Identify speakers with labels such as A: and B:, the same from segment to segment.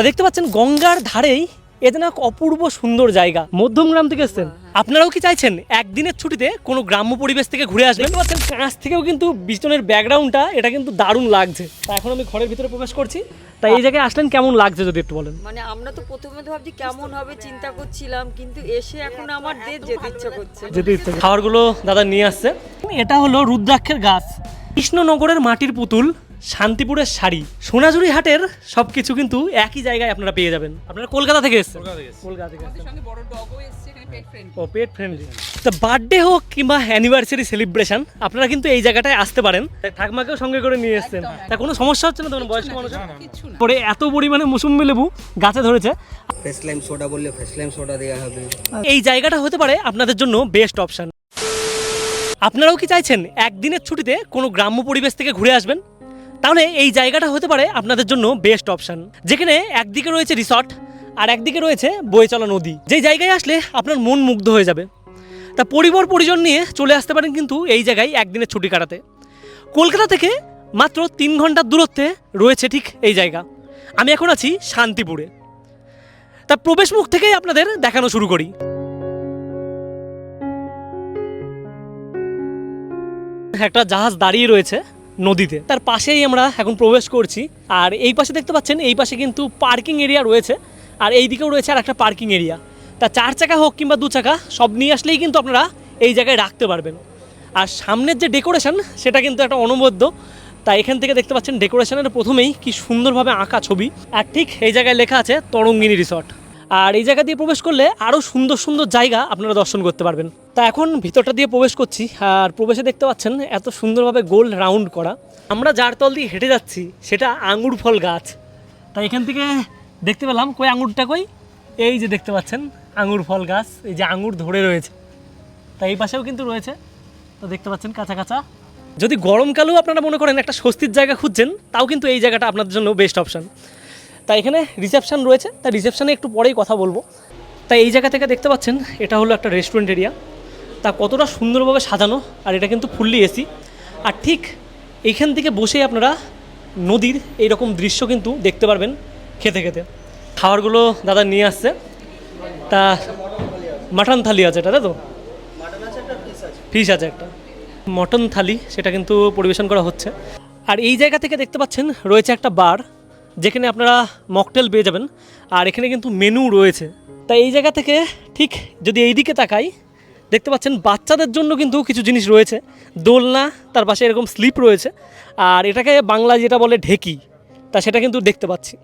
A: তা দেখতে পাচ্ছেন গঙ্গার ধারেই এ যেন এক অপূর্ব সুন্দর জায়গা। মধ্যমগ্রাম থেকে এসছেন? আপনারাও কি চাইছেন একদিনের ছুটিতে কোনো গ্রাম্য পরিবেশ থেকে ঘুরে আসবেন? দেখতে পাচ্ছেন কাছ থেকেও কিন্তু বিচনের ব্যাকগ্রাউন্ডটা এটা কিন্তু দারুণ লাগছে। তা এখন আমি ঘরের ভিতরে প্রবেশ করছি। তা এই জায়গায় আসলেন কেমন লাগছে যদি একটু বলেন?
B: মানে আমরা তো প্রথমে তো ভাবছি কেমন হবে চিন্তা করছিলাম কিন্তু এসে এখন আমার দের যেতে ইচ্ছা করছে।
A: যেতে ইচ্ছে। খাবারগুলো দাদা নিয়ে আসছে। এটা হলো রুদ্রাক্ষের গাছ। কৃষ্ণনগরের মাটির পুতুল শান্তিপুরের শাড়ি। সোনাঝুরি হাটের সবকিছু কিন্তু একই জায়গায় আপনারা পেয়ে যাবেন। আপনারা কলকাতা থেকে এসেছেন? কলকাতা থেকে এসেছেন। ও পেট ফ্রেন্ডলি তো বার্থডে হোক কিংবা অ্যানিভার্সারি সেলিব্রেশন আপনারা কিন্তু এই জায়গাটায় আসতে পারেন। ঠাকমাকেও সঙ্গে করে নিয়ে এসেছেন। তা কোনো সমস্যা হচ্ছে না তখন বয়স্ক মানুষ পরে এত পরিমাণে মুসুম্বি লেবু গাছে ধরেছে।
C: লাইম সোডা বললে লাইম সোডা দেওয়া হবে।
A: এই জায়গাটা হতে পারে আপনাদের জন্য বেস্ট অপশন আপনারাও কি চাইছেন একদিনের ছুটিতে কোনো গ্রাম্য পরিবেশ থেকে ঘুরে আসবেন? তাহলে এই জায়গাটা হতে পারে আপনাদের জন্য বেস্ট অপশান। যেখানে একদিকে রয়েছে রিসর্ট, আর একদিকে রয়েছে বয়ে চলা নদী। যেই জায়গায় আসলে আপনার মন মুগ্ধ হয়ে যাবে। তা পরিবার পরিজন নিয়ে চলে আসতে পারেন কিন্তু এই জায়গায় একদিনের ছুটি কাটাতে। কলকাতা থেকে মাত্র তিন ঘণ্টার দূরত্বে রয়েছে ঠিক এই জায়গা। আমি এখন আছি শান্তিপুরে। তা প্রবেশ মুখ থেকেই আপনাদের দেখানো শুরু করি। একটা জাহাজ দাঁড়িয়ে রয়েছে। নদীতে। তার পাশেই আমরা এখন প্রবেশ করছি। আর এই পাশে দেখতে পাচ্ছেন, এই পাশে কিন্তু পার্কিং এরিয়া রয়েছে। আর এই দিকেও রয়েছে আর একটা পার্কিং এরিয়া। তা চার চাকা হোক কিংবা দু চাকা, সব নিয়ে আসলেই কিন্তু আপনারা এই জায়গায় রাখতে পারবেন। আর সামনের যে ডেকোরেশন, সেটা কিন্তু একটা অনবদ্য। তা এখান থেকে দেখতে পাচ্ছেন, ডেকোরেশনের প্রথমেই কি সুন্দরভাবে আঁকা ছবি। আর ঠিক এই জায়গায় লেখা আছে, তরঙ্গিনী রিসর্ট। আর এই জায়গা দিয়ে প্রবেশ করলে আরও সুন্দর সুন্দর জায়গা আপনারা দর্শন করতে পারবেন। তা এখন ভিতরটা দিয়ে প্রবেশ করছি, আর প্রবেশে দেখতে পাচ্ছেন এত সুন্দরভাবে গোল রাউন্ড করা। আমরা যার তল দিয়ে হেঁটে যাচ্ছি, সেটা আঙুর ফল গাছ। তাই এখান থেকে দেখতে পেলাম কই আঙুরটা কই? এই যে দেখতে পাচ্ছেন আঙুর ফল গাছ, এই যে আঙুর ধরে রয়েছে। তাই এই পাশেও কিন্তু রয়েছে, তো দেখতে পাচ্ছেন কাঁচা কাঁচা। যদি গরমকালেও আপনারা মনে করেন একটা স্বস্তির জায়গা খুঁজছেন, তাও কিন্তু এই জায়গাটা আপনাদের জন্য বেস্ট অপশন তাই এখানে রিসেপশন রয়েছে। তাই রিসেপশানে একটু পরেই কথা বলব। তাই এই জায়গা থেকে দেখতে পাচ্ছেন, এটা হলো একটা রেস্টুরেন্ট এরিয়া তা কতটা সুন্দরভাবে সাজানো, আর এটা কিন্তু ফুললি এসি আর ঠিক এইখান থেকে বসেই আপনারা নদীর এইরকম দৃশ্য কিন্তু দেখতে পারবেন খেতে খেতে। খাবারগুলো দাদা নিয়ে আসছে। তা মাটন থালি আছে এটা তাই তো? ফিশ আছে একটা। মটন থালি, সেটা কিন্তু পরিবেশন করা হচ্ছে। আর এই জায়গা থেকে দেখতে পাচ্ছেন, রয়েছে একটা বার যেখানে আপনারা মকটেল পেয়ে যাবেন, আর এখানে কিন্তু মেনু রয়েছে। তাই এই জায়গা থেকে ঠিক যদি এই দিকে তাকাই, দেখতে পাচ্ছেন বাচ্চাদের জন্য কিন্তু কিছু জিনিস রয়েছে। দোলনা, তার পাশে এরকম স্লিপ রয়েছে, আর এটাকে বাংলা যেটা বলে ঢেকি, তা সেটা কিন্তু দেখতে পাচ্ছি।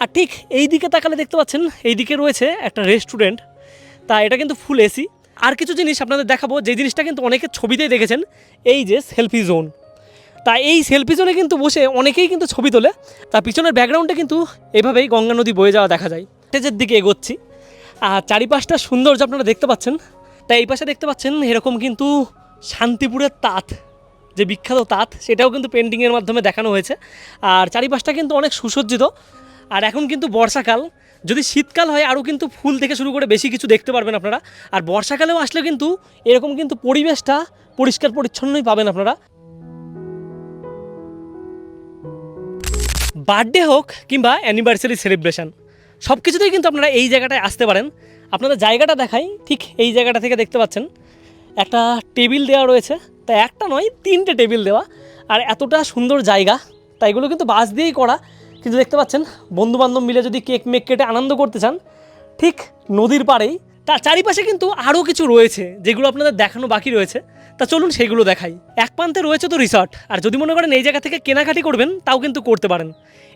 A: আর ঠিক এই দিকে তাকালে দেখতে পাচ্ছেন এই দিকে রয়েছে একটা রেস্টুরেন্ট, তা এটা কিন্তু ফুল এসি। আর কিছু জিনিস আপনাদের দেখাবো, যে জিনিসটা কিন্তু অনেকে ছবিতেই দেখেছেন, এই যে সেলফি জোন। তা এই সেলফি জোনে কিন্তু বসে অনেকেই কিন্তু ছবি তোলে। তা পিছনের ব্যাকগ্রাউন্ডে কিন্তু এভাবেই গঙ্গা নদী বয়ে যাওয়া দেখা যায়। স্টেজের দিকে এগোচ্ছি। আর চারিপাশটা সৌন্দর্য আপনারা দেখতে পাচ্ছেন তাই এই পাশে দেখতে পাচ্ছেন এরকম কিন্তু শান্তিপুরের তাঁত, যে বিখ্যাত তাঁত, সেটাও কিন্তু পেন্টিংয়ের মাধ্যমে দেখানো হয়েছে। আর চারিপাশটা কিন্তু অনেক সুসজ্জিত। আর এখন কিন্তু বর্ষাকাল। যদি শীতকাল হয়, আরও কিন্তু ফুল থেকে শুরু করে বেশি কিছু দেখতে পারবেন আপনারা। আর বর্ষাকালেও আসলে কিন্তু এরকম কিন্তু পরিবেশটা পরিষ্কার পরিচ্ছন্নই পাবেন আপনারা। বার্থডে হোক কিংবা অ্যানিভার্সারি সেলিব্রেশন সব কিছুতেই কিন্তু আপনারা এই জায়গাটায় আসতে পারেন। আপনাদের জায়গাটা দেখাই, ঠিক এই জায়গাটা থেকে দেখতে পাচ্ছেন। একটা টেবিল দেওয়া রয়েছে, তা একটা নয়, তিনটে টেবিল দেওয়া। আর এতটা সুন্দর জায়গা তাই এগুলো কিন্তু বাস দিয়েই করা। কিন্তু দেখতে পাচ্ছেন বন্ধু বান্ধব মিলে যদি কেক মেক কেটে আনন্দ করতে চান, ঠিক নদীর পাড়েই, তার চারিপাশে কিন্তু আরও কিছু রয়েছে, যেগুলো আপনাদের দেখানো বাকি রয়েছে। তা চলুন সেগুলো দেখাই। এক প্রান্তে রয়েছে তো রিসর্ট আর যদি মনে করেন এই জায়গা থেকে কেনাকাটি করবেন, তাও কিন্তু করতে পারেন।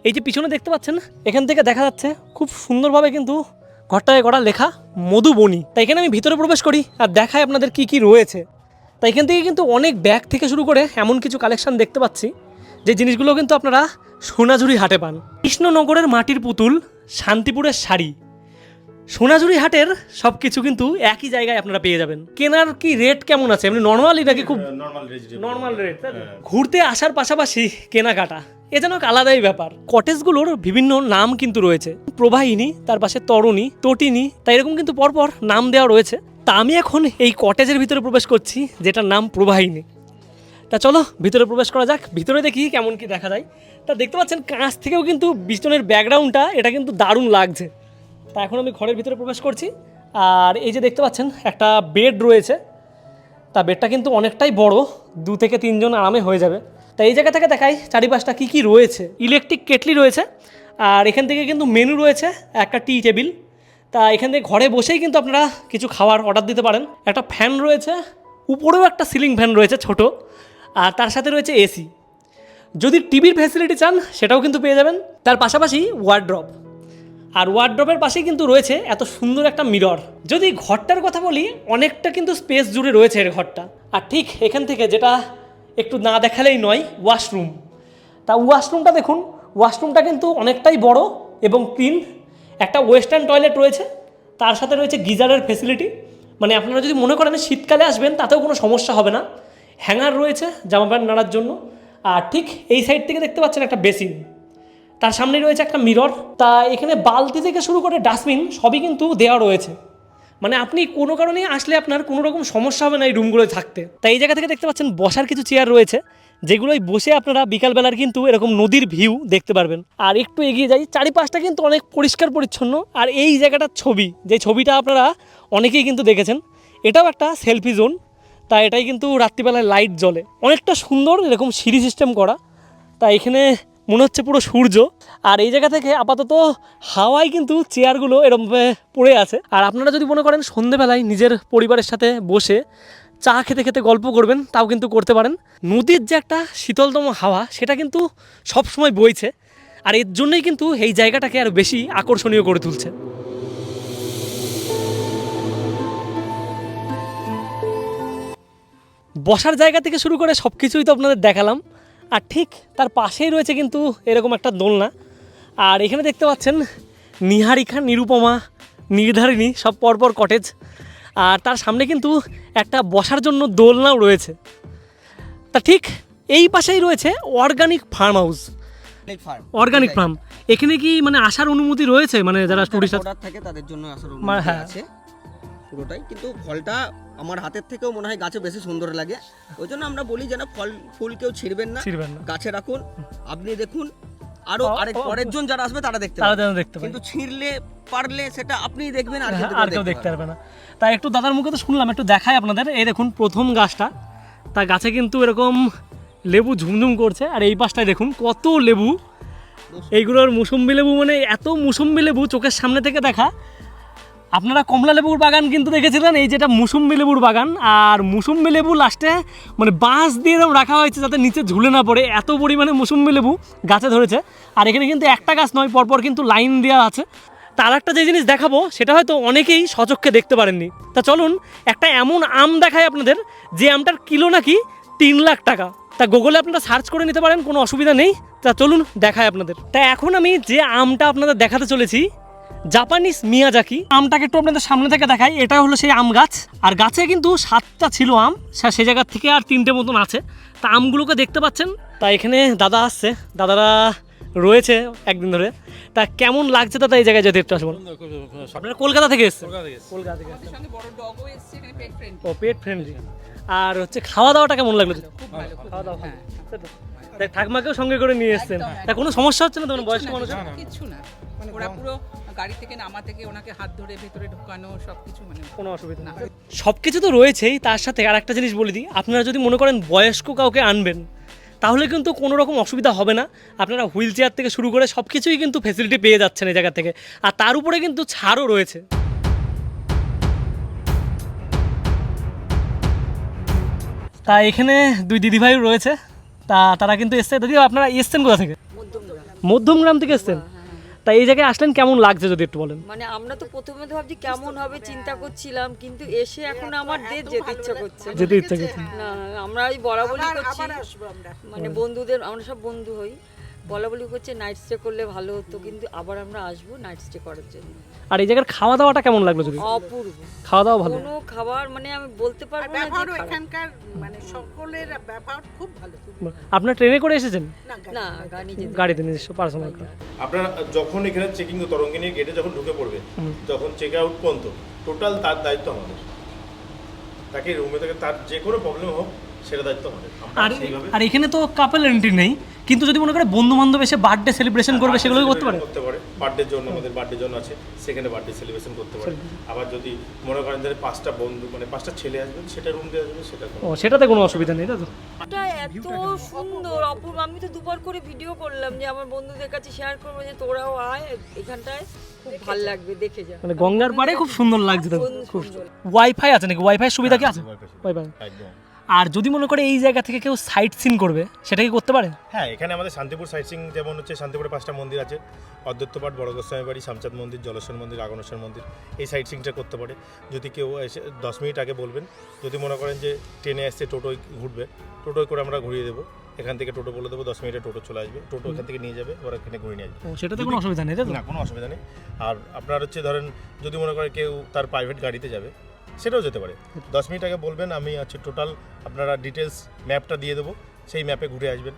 A: এই যে পিছনে দেখতে পাচ্ছেন, এখান থেকে দেখা যাচ্ছে খুব সুন্দরভাবে কিন্তু ঘরটায় করা লেখা মধুবনী তাই এখানে আমি ভিতরে প্রবেশ করি আর দেখাই আপনাদের কি কি রয়েছে। তাই এখান থেকে কিন্তু অনেক ব্যাগ থেকে শুরু করে এমন কিছু কালেকশন দেখতে পাচ্ছি, যে জিনিসগুলো কিন্তু আপনারা সোনাঝুরি হাটে পান। কৃষ্ণনগরের মাটির পুতুল শান্তিপুরের শাড়ি। সোনাঝুরি হাটের সব কিছু কিন্তু একই জায়গায় আপনারা পেয়ে যাবেন। কেনার কি রেট কেমন আছে? এমনি নর্মালি নাকি খুব
D: নর্মাল
A: রেট ঘুরতে আসার পাশাপাশি কেনাকাটা এ যেন এক আলাদাই ব্যাপার। কটেজগুলোর বিভিন্ন নাম কিন্তু রয়েছে। প্রবাহিনী তার পাশে তরণী তটিনী তাই এরকম কিন্তু পরপর নাম দেওয়া রয়েছে। তা আমি এখন এই কটেজের ভিতরে প্রবেশ করছি যেটার নাম প্রবাহিনী। তা চলো ভিতরে প্রবেশ করা যাক। ভিতরে দেখি কেমন কি দেখা যায়। তা দেখতে পাচ্ছেন কাঁচ থেকেও কিন্তু বিষ্টনের ব্যাকগ্রাউন্ডটা এটা কিন্তু দারুণ লাগছে। তা এখন আমি ঘরের ভিতরে প্রবেশ করছি। আর এই যে দেখতে পাচ্ছেন, একটা বেড রয়েছে। তা বেডটা কিন্তু অনেকটাই বড়, দু থেকে তিনজন আরামে হয়ে যাবে। তা এই জায়গা থেকে দেখাই চারিপাশটা কী কী রয়েছে। ইলেকট্রিক কেটলি রয়েছে, আর এখান থেকে কিন্তু মেনু রয়েছে, একটা টি টেবিল তা এখান থেকে ঘরে বসেই কিন্তু আপনারা কিছু খাবার অর্ডার দিতে পারেন। একটা ফ্যান রয়েছে, উপরেও একটা সিলিং ফ্যান রয়েছে ছোট, আর তার সাথে রয়েছে এসি যদি টিভির ফ্যাসিলিটি চান, সেটাও কিন্তু পেয়ে যাবেন। তার পাশাপাশি ওয়ার্ড্রপ আর ওয়ার্ড্রপের পাশেই কিন্তু রয়েছে এত সুন্দর একটা মিরর যদি ঘরটার কথা বলি, অনেকটা কিন্তু স্পেস জুড়ে রয়েছে এর ঘরটা। আর ঠিক এখান থেকে যেটা একটু না দেখালেই নয় ওয়াশরুম তা ওয়াশরুমটা দেখুন ওয়াশরুমটা কিন্তু অনেকটাই বড় এবং ক্লিন একটা ওয়েস্টার্ন টয়লেট রয়েছে, তার সাথে রয়েছে গিজারের ফেসিলিটি মানে আপনারা যদি মনে করেন শীতকালে আসবেন, তাতেও কোনো সমস্যা হবে না। হ্যাঙ্গার রয়েছে, জামা প্যান্ট নাড়ার জন্য। আর ঠিক এই সাইড থেকে দেখতে পাচ্ছেন একটা বেসিন তার সামনে রয়েছে একটা মিরর তা এখানে বালতি থেকে শুরু করে ডাস্টবিন সবই কিন্তু দেওয়া রয়েছে। মানে আপনি কোনো কারণে আসলে আপনার কোনো রকম সমস্যা হবে না এই রুমগুলোয় থাকতে। তাই এই জায়গা থেকে দেখতে পাচ্ছেন বসার কিছু চেয়ার রয়েছে যেগুলোই বসে আপনারা বিকালবেলার কিন্তু এরকম নদীর ভিউ দেখতে পারবেন। আর একটু এগিয়ে যাই, চারিপাশটা কিন্তু অনেক পরিষ্কার পরিচ্ছন্ন। আর এই জায়গাটার ছবি, যে ছবিটা আপনারা অনেকেই কিন্তু দেখেছেন, এটাও একটা সেলফি জোন তা এটাই কিন্তু রাত্রিবেলায় লাইট জ্বলে। অনেকটা সুন্দর এরকম সিঁড়ি সিস্টেম করা। তা এখানে মনে হচ্ছে পুরো সূর্য। আর এই জায়গা থেকে আপাতত হাওয়ায় কিন্তু চেয়ারগুলো এরমভাবে পড়ে আছে। আর আপনারা যদি মনে করেন সন্ধেবেলায় নিজের পরিবারের সাথে বসে চা খেতে খেতে গল্প করবেন, তাও কিন্তু করতে পারেন। নদীর যে একটা শীতলতম হাওয়া, সেটা কিন্তু সবসময় বইছে। আর এর জন্যই কিন্তু এই জায়গাটাকে আরও বেশি আকর্ষণীয় করে তুলছে। বসার জায়গা থেকে শুরু করে সব কিছুই তো আপনাদের দেখালাম। আর ঠিক তার পাশেই রয়েছে কিন্তু এরকম একটা দোলনা। আর এখানে দেখতে পাচ্ছেন নিহারিকা নিরুপমা নির্ধারিণী সব পরপর কটেজ আর তার সামনে কিন্তু একটা বসার জন্য দোলনাও রয়েছে। তা ঠিক এই পাশেই রয়েছে organic farm house organic farm এখানে কি মানে আসার অনুমতি রয়েছে? মানে যারা টুরিস্ট
C: থাকে তাদের জন্য আসার অনুমতি
A: হ্যাঁ।
C: আছে পুরোটাই। কিন্তু ফলটা আমার হাতের থেকেও মনে হয় গাছে বেশি সুন্দর লাগে। ওই জন্য আমরা বলি যেন ফল ফুল কেউ ছিঁড়বেন না। গাছে রাখুন। আপনি দেখুন
A: আরও
C: আরেক পরের জন যারা আসবে তারা দেখতে
A: তারা যেন দেখতে
C: কিন্তু ছিঁড়লে পারলে সেটা আপনিই দেখবেন আর
A: হ্যাঁ, আর কেউ দেখতে পারবে না। তাই একটু দাদার মুখে তো শুনলাম একটু দেখাই আপনাদের। এই দেখুন প্রথম গাছটা। তা গাছে কিন্তু এরকম লেবু ঝুমঝুম করছে। আর এই পাশটায় দেখুন কত লেবু। এইগুলোর মুসম্বি লেবু মানে এত মুসম্বি লেবু চোখের সামনে থেকে দেখা। আপনারা কমলা লেবুর বাগান কিন্তু দেখেছিলেন, এই যেটা মুসম্বি লেবুর বাগান। আর মুসুম্বি লেবু লাস্টে মানে বাঁশ দিয়ে এরকম রাখা হয়েছে যাতে নিচে ঝুলে না পড়ে। এত পরিমাণে মুসম্বি লেবু গাছে ধরেছে। আর এখানে কিন্তু একটা গাছ নয়, পরপর কিন্তু লাইন দেওয়া আছে। তার একটা যে জিনিস দেখাবো, সেটা হয়তো অনেকেই সচক্ষে দেখতে পারেননি। তা চলুন, একটা এমন আম দেখায় আপনাদের, যে আমটার কিলো নাকি তিন লাখ টাকা। তা গুগলে আপনারা সার্চ করে নিতে পারেন, কোনো অসুবিধা নেই। তা চলুন দেখায় আপনাদের। তা এখন আমি যে আমটা আপনাদের দেখাতে চলেছি জাপানিজ মিয়াজাকি। আমটাকে একটু আপনাদের সামনে থেকে দেখাই এটা হলো সেই আম গাছ। আর গাছে কিন্তু সাতটা ছিল আম সে জায়গার থেকে আর তিনটে মতন আছে। তা আমগুলোকে দেখতে পাচ্ছেন? তা এখানে দাদা আসছে। দাদারা রয়েছে একদিন ধরে। তা কেমন লাগছে দাদা এই জায়গায় যেতে একটু আসবেন আপনারা কলকাতা থেকে এসছেন? কলকাতা থেকে
D: এসছে
A: ও পেট ফ্রেন্ডলি আর হচ্ছে খাওয়া দাওয়াটা কেমন লাগল?
D: খুব ভালো খুব
A: খাওয়া দাওয়া
D: হ্যাঁ।
A: তাই ঠাকমাকেও সঙ্গে করে নিয়ে এসছেন। তা কোনো সমস্যা হচ্ছে না তোমার বয়স্ক মানুষ
D: কিছু না। ওরা পুরো গাড়ি থেকে নামা থেকে ওনাকে হাত ধরে ভেতরে ঢোকানো সবকিছু মানে
A: কোনো অসুবিধা না। সব কিছু তো রয়েছেই তার সাথে আর একটা জিনিস বলে দিই। আপনারা যদি মনে করেন বয়স্ক কাউকে আনবেন তাহলে কিন্তু কোনো রকম অসুবিধা হবে না। আপনারা হুইল চেয়ার থেকে শুরু করে সব কিছুই কিন্তু ফেসিলিটি পেয়ে যাচ্ছেন এই জায়গা থেকে। আর তার উপরে কিন্তু ছাড়ও রয়েছে। তা এখানে দুই দিদিভাই রয়েছে। তা তারা কিন্তু এসছে। দিদি আপনারা এসছেন কোথা থেকে?
B: মধ্যমগ্রাম
A: থেকে এসছেন? তা এই জায়গায় আসলেন কেমন লাগছে যদি একটু বলেন?
B: মানে আমরা তো প্রথমে তো ভাবছি কেমন হবে চিন্তা করছিলাম কিন্তু এসে এখন আমার দের যেতে ইচ্ছা করছে।
A: যেতে ইচ্ছা করছে।
B: না আমরা ওই বরাবরই করছি। মানে বন্ধুদের আমরা সব বন্ধু হই। বলা বলি করছে নাইট স্টে করলে ভালো হতো কিন্তু আবার আমরা আসব নাইট স্টে করার জন্য।
A: আর এই জায়গার খাওয়া দাওয়াটা কেমন লাগল যদি?
B: অপূর্ব।
A: খাওয়া দাওয়া ভালো?
B: কোনো খাবার মানে আমি বলতে পারব না যে
E: এখানকার মানে সকলের ব্যবহার খুব ভালো।
A: আপনার ট্রেনে করে এসেছেন?
E: না
B: না গাড়ি
A: গাড়িতে নিজস্ব পার্সোনাল
F: আপনার যখন এখানে চেকিং তরঙ্গিনী গেটে যখন ঢুকে পড়বে যখন চেক আউট পর্যন্ত টোটাল তার দায়িত্ব আমাদের। তাকে রুমে থেকে তার যে কোনো প্রবলেম হোক সেটা দায়িত্ব আমাদের।
A: আর আর এখানে তো কাপল এন্ট্রি নেই কিন্তু যদি মনে করে বন্ধু বান্ধব এসে বার্থডে সেলিব্রেশন করবে সেগুলো করতে পারে।
F: করতে পারে। বার্থডের জন্য আমাদের বার্থডে জন্য আছে সেখানে বার্থডে সেলিব্রেশন করতে পারে। আবার যদি মনে করেন যে পাঁচটা বন্ধু মানে পাঁচটা ছেলে আসবেন সেটা রুম দিয়ে আসবে সেটা
A: ও সেটাতে কোনো অসুবিধা নেই তো?
B: এটা এত সুন্দর অপূর্ব। আমি তো দুবার করে ভিডিও করলাম যে আমার বন্ধুদের কাছে শেয়ার করব যে তোরাও আয় এখানটায়। খুব ভালো লাগবে দেখে যা।
A: মানে গঙ্গার পাড়ে খুব সুন্দর লাগছে খুব ওয়াইফাই আছে নাকি? ওয়াইফাই সুবিধা কি আছে? ওয়াইফাই
F: একদম।
A: আর যদি মনে করে এই জায়গা থেকে কেউ সাইট সিন করবে সেটা কি করতে পারে?
F: হ্যাঁ এখানে আমাদের শান্তিপুর সাইট সিং যেমন হচ্ছে শান্তিপুরে পাঁচটা মন্দির আছে। অদ্বৈতপাট বড় গোস্বামী বাড়ি শামচাঁদ মন্দির জলেশ্বর মন্দির আগনেশ্বর মন্দির এই সাইট সিংটা করতে পারে। যদি কেউ এসে দশ মিনিট আগে বলবেন যদি মনে করেন যে ট্রেনে আসছে টোটোয় ঘুরবে টোটোয় করে আমরা ঘুরিয়ে দেবো। এখান থেকে টোটো বলে দেবো দশ মিনিটে টোটো চলে আসবে। টোটো এখান থেকে নিয়ে যাবে ওরা এখানে ঘুরিয়ে নিয়ে আসবে।
A: সেটাতে কোনো অসুবিধা নেই
F: না কোনো অসুবিধা নেই। আর আপনার হচ্ছে ধরেন যদি মনে করে কেউ তার প্রাইভেট গাড়িতে যাবে সেটাও যেতে পারে। দশ মিনিট আগে বলবেন আমি হচ্ছে টোটাল আপনারা ডিটেলস ম্যাপটা দিয়ে দেবো সেই ম্যাপে ঘুরে আসবেন।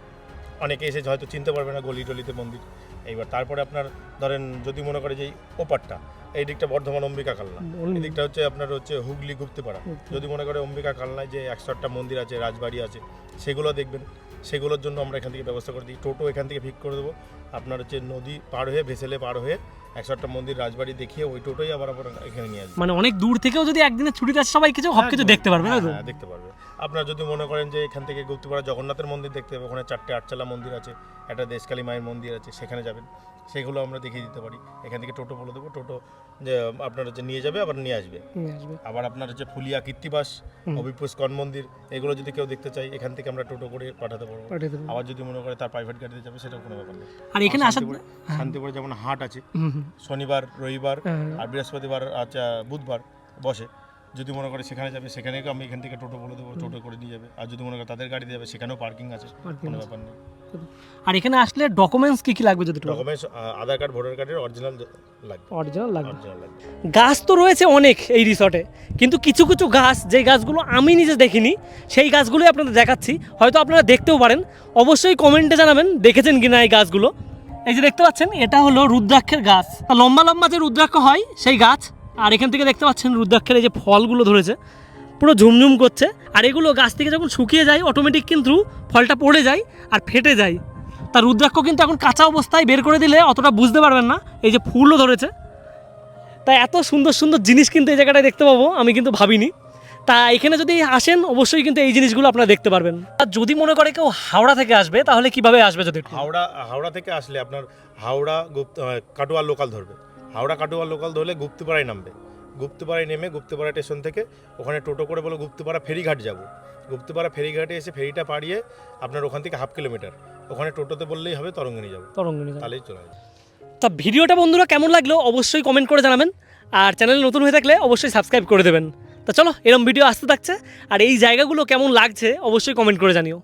F: অনেকে এসে হয়তো চিনতে পারবে না গলি টলিতে মন্দির। এইবার তারপরে আপনার ধরেন যদি মনে করে যে ওপারটা এই দিকটা বর্ধমান অম্বিকা কালনা এই দিকটা হচ্ছে আপনার হচ্ছে হুগলি। গুপ্তিপাড়া যদি মনে করে অম্বিকা কালনায় যে একশো আটটা মন্দির আছে রাজবাড়ি আছে সেগুলো দেখবেন। সেগুলোর জন্য আমরা এখান থেকে ব্যবস্থা করে দিই। টোটো এখান থেকে ভিক করে দেবো। আপনার হচ্ছে নদী পার হয়ে ভেসেলে পার হয়ে একশো একটা মন্দির রাজবাড়ি দেখিয়ে ওই টোটোই আবার আবার এখানে নিয়ে আসবে।
A: মানে অনেক দূর থেকেও যদি একদিনে ছুটিতে আসে সবাই কিছু সব কিছু দেখতে পারবে না
F: হ্যাঁ, দেখতে পারবে। আপনার যদি মনে করেন যে এখান থেকে গুপ্তপাড়া জগন্নাথের মন্দির দেখতে হবে ওখানে চারটে আটচালা মন্দির আছে একটা দেশকালী মায়ের মন্দির আছে সেখানে যাবেন। সেগুলো আমরা দেখিয়ে দিতে পারি। এখান থেকে টোটো বলে দেবো। টোটো যে আপনার হচ্ছে নিয়ে যাবে আবার নিয়ে আসবে। আবার আপনার হচ্ছে ফুলিয়া কীর্তিবাস অভিপুষ কন মন্দির এগুলো যদি কেউ দেখতে চাই এখান থেকে আমরা টোটো করে পাঠাতে পারব। আবার যদি মনে করে তার প্রাইভেট গাড়িতে যাবে সেটা কোনো ব্যাপার নেই।
A: আর এখানে আসার
F: শান্তিপুরে শান্তিপুরে যেমন হাট আছে। শনিবার রবিবার
A: হ্যাঁ।
F: আর বৃহস্পতিবার আচ্ছা বুধবার বসে। যদি মনে করে সেখানে যাবে সেখানে আমি এখান থেকে টোটো বলে দেবো টোটো করে নিয়ে যাবে। আর যদি মনে করে তাদের গাড়িতে যাবে সেখানেও পার্কিং আছে কোনো ব্যাপার নেই।
A: আর এখানে আসলে ডকুমেন্টস কি কি লাগবে যদি
F: ডকুমেন্টস আধার কার্ড ভোটার কার্ডের অরিজিনাল লাগবে।
A: অরিজিনাল লাগবে। গাছ তো রয়েছে অনেক এই রিসর্টে কিন্তু কিছু কিছু গাছ যে গাছগুলো আমি নিজে দেখিনি সেই গাছগুলোই আপনাদের দেখাচ্ছি। হয়তো আপনারা দেখতেও পারেন। অবশ্যই কমেন্টে জানাবেন দেখেছেন কিনা এই গাছগুলো। এই যে দেখতে পাচ্ছেন এটা হলো রুদ্রাক্ষের গাছ। লম্বা লম্বা যে রুদ্রাক্ষ হয় সেই গাছ আর এখান থেকে দেখতে পাচ্ছেন রুদ্রাক্ষের এই যে ফলগুলো ধরেছে, পুরো ঝুমঝুম করছে। আর এগুলো গাছ থেকে যখন শুকিয়ে যায় অটোমেটিক কিন্তু ফলটা পড়ে যায় আর ফেটে যায়। তার রুদ্রাক্ষ কিন্তু এখন কাঁচা অবস্থায় বের করে দিলে অতটা বুঝতে পারবেন না, এই যে ফুলও ধরেছে। তাই এত সুন্দর সুন্দর জিনিস কিন্তু এই জায়গাটায় দেখতে পাবো, আমি কিন্তু ভাবিনি। তা এখানে যদি আসেন, অবশ্যই কিন্তু এই জিনিসগুলো আপনারা দেখতে পারবেন। আর যদি মনে করে কেউ হাওড়া থেকে আসবে, তাহলে কীভাবে আসবে যদি
F: হাওড়া হাওড়া থেকে আসলে আপনার হাওড়া কাটোয়া লোকাল ধরবে। হাওড়া কাটোয়া লোকাল ধরলে গুপ্তপাড়ায় নামবে। গুপ্তপাড়ায় নেমে গুপ্তপাড়া স্টেশন থেকে ওখানে টোটো করে বলে গুপ্তপাড়া ফেরিঘাট যাব। গুপ্তপাড়া ফেরিঘাটে এসে ফেরিটা পাড়িয়ে আপনার ওখান থেকে হাফ কিলোমিটার। ওখানে টোটোতে বললেই হবে তরঙ্গিনী যাব।
A: তরঙ্গিনী
F: তাহলেই চলে যাবে
A: তা ভিডিওটা বন্ধুরা কেমন লাগল অবশ্যই কমেন্ট করে জানাবেন। আর চ্যানেল নতুন হয়ে থাকলে অবশ্যই সাবস্ক্রাইব করে দেবেন। তা চলো এরকম ভিডিও আসতে থাকছে। আর এই জায়গাগুলো কেমন লাগছে অবশ্যই কমেন্ট করে জানিও।